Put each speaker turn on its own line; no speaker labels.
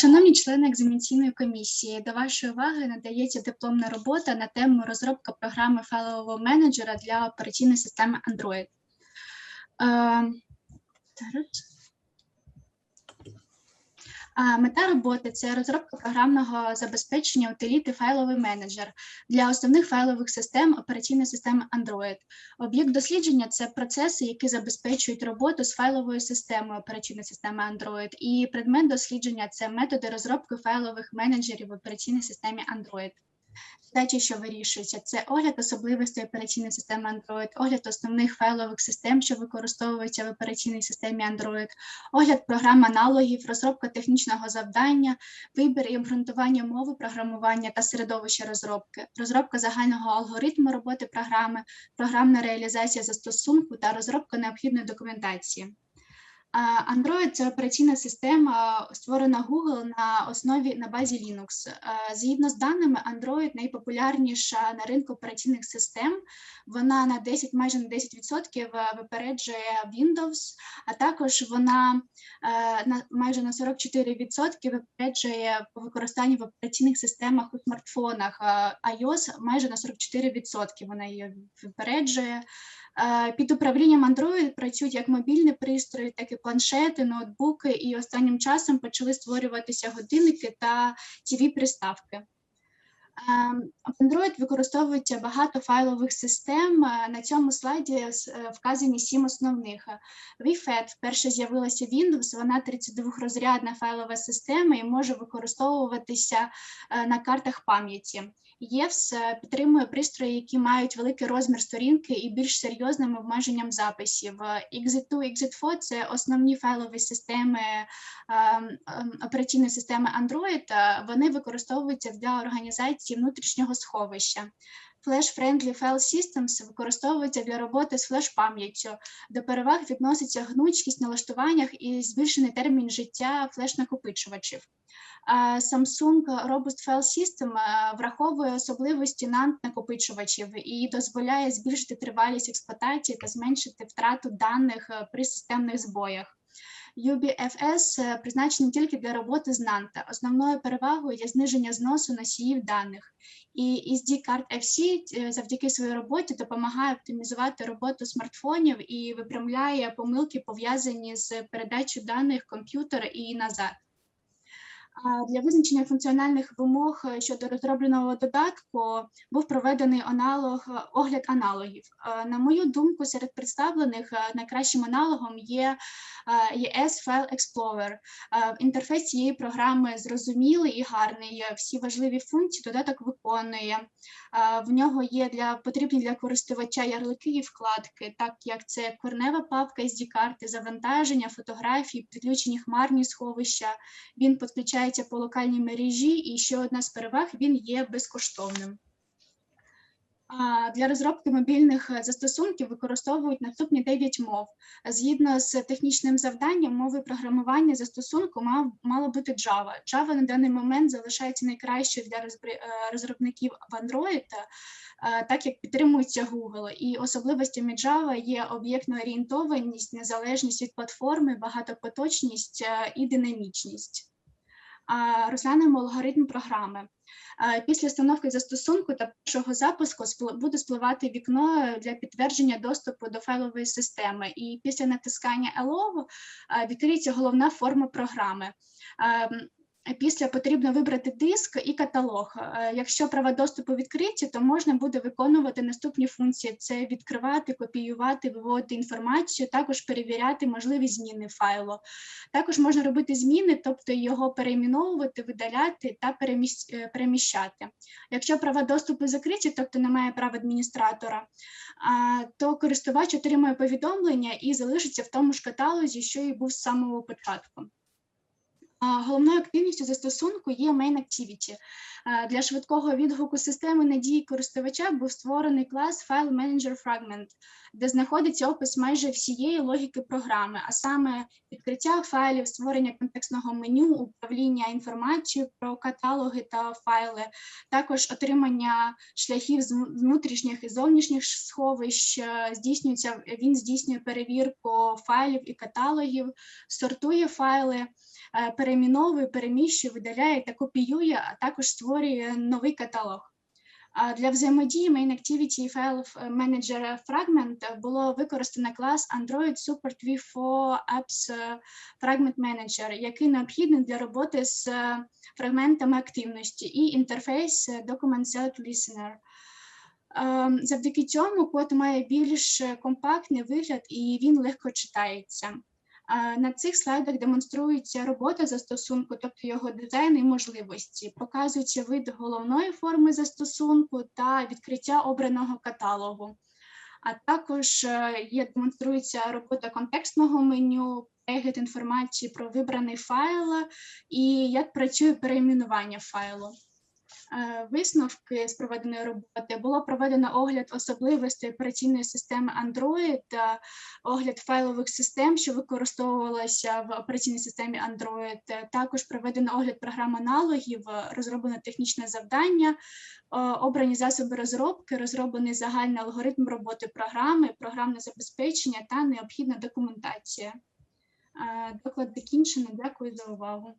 Шановні члени екзаменаційної комісії, до вашої уваги надається дипломна робота на тему розробка програми файлового менеджера для операційної системи Android. Мета роботи це розробка програмного забезпечення утиліти файловий менеджер для основних файлових систем операційної системи Android. Об'єкт дослідження це процеси, які забезпечують роботу з файловою системою операційної системи Android. І предмет дослідження це методи розробки файлових менеджерів в операційній системі Android. Задачі, що вирішуються, це огляд особливостей операційної системи Android, огляд основних файлових систем, що використовуються в операційній системі Android, огляд програм аналогів, розробка технічного завдання, вибір і обґрунтування мови програмування та середовища розробки, розробка загального алгоритму роботи програми, програмна реалізація застосунку та розробка необхідної документації. Android – це операційна система, створена Google на основі на базі Linux. Згідно з даними, Android найпопулярніша на ринку операційних систем. Вона на 10, майже на 10% випереджує Windows, а також вона на майже на 44% випереджує по використанню в операційних системах у смартфонах. iOS майже на 44% вона її випереджує. Під управлінням Android працюють як мобільні пристрої, так і планшети, ноутбуки, і останнім часом почали створюватися годинники та tv приставки Android використовується багато файлових систем. Е, На цьому слайді е, вказані сім основних. VFAT вперше з'явилася Windows, вона 32-розрядна файлова система і може використовуватися на картах пам'яті. ЄВС підтримує пристрої, які мають великий розмір сторінки і більш серйозним обмеженням записів. Exit2, Exit4 – це основні файлові системи ем, ем, операційної системи Android. Вони використовуються для організації внутрішнього сховища. Flash-Friendly File Systems використовуються для роботи з флеш-пам'яттю. До переваг відноситься гнучкість налаштуваннях і збільшений термін життя флеш-накопичувачів. Samsung Robust File System враховує особливості NAND накопичувачів і дозволяє збільшити тривалість експлуатації та зменшити втрату даних е, при системних збоях. UBFS призначені призначений тільки для роботи з NAND. Основною перевагою є зниження зносу носіїв даних. І SD Card FC е, завдяки своїй роботі допомагає оптимізувати роботу смартфонів і випрямляє помилки, пов'язані з передачею даних комп'ютера і назад. Для визначення функціональних вимог е, щодо розробленого додатку був проведений аналог огляд аналогів. На мою думку, серед представлених е, найкращим аналогом є ES File Explorer. Інтерфейс цієї програми зрозумілий і гарний. Всі важливі функції додаток виконує. В нього є для потрібні для користувача ярлики і вкладки, так як це корнева папка sd карти, завантаження, фотографії, підключені хмарні сховища. Він підключає пересувається по локальній мережі, і ще одна з переваг він є безкоштовним. Для розробки мобільних е, застосунків використовують наступні 9 мов. Згідно з технічним завданням, мови програмування застосунку мав, мало бути Java. Java на даний момент залишається найкращою для е, розробників в Android, е, так як підтримується Google. І особливостями Java є об'єктна орієнтованість, незалежність від платформи, багатопоточність і динамічність розглянемо алгоритм програми. Після встановки застосунку та першого запуску буде спливати вікно для підтвердження доступу до файлової системи, і після натискання Allow відкриється головна форма програми. Після потрібно вибрати диск і каталог. Е, якщо права доступу відкриті, то можна буде виконувати наступні функції: це відкривати, копіювати, виводити інформацію, також перевіряти можливі зміни файлу. Також можна робити зміни, тобто його перейменовувати, видаляти та е, переміщати. Якщо права доступу закриті, тобто немає прав адміністратора, то користувач отримує повідомлення і залишиться в тому ж каталозі, що і був з самого початку. Головною активністю застосунку є Main Activity. Для швидкого відгуку системи надії користувача був створений клас File Manager Fragment, де знаходиться опис майже всієї логіки програми, а саме відкриття файлів, створення контекстного меню, управління інформацією про каталоги та файли, також отримання шляхів з внутрішніх і зовнішніх сховищ. Здійснюється він здійснює перевірку файлів і каталогів, сортує файли. Перейменовує, переміщує, видаляє та копіює, а також створює новий каталог. Для взаємодії Main Activity File Manager Fragment було використано клас Android Support V4 Apps Fragment Manager, який необхідний для роботи з фрагментами активності і інтерфейс Document Select Listener. Завдяки цьому код має більш компактний вигляд і він легко читається. На цих слайдах демонструється робота застосунку, тобто його дизайн і можливості. Показується вид головної форми застосунку та відкриття обраного каталогу. А також е, є демонструється робота контекстного меню, перегляд інформації про вибраний файл і як працює перейменування файлу. Е, Висновки з проведеної роботи було проведено огляд особливостей операційної системи Android, огляд файлових систем, що використовувалися в операційній системі Android. Також проведено огляд програм аналогів, розроблено технічне завдання, обрані засоби розробки, розроблений загальний алгоритм роботи програми, програмне забезпечення та необхідна документація. Е, Доклад закінчено. Дякую за увагу.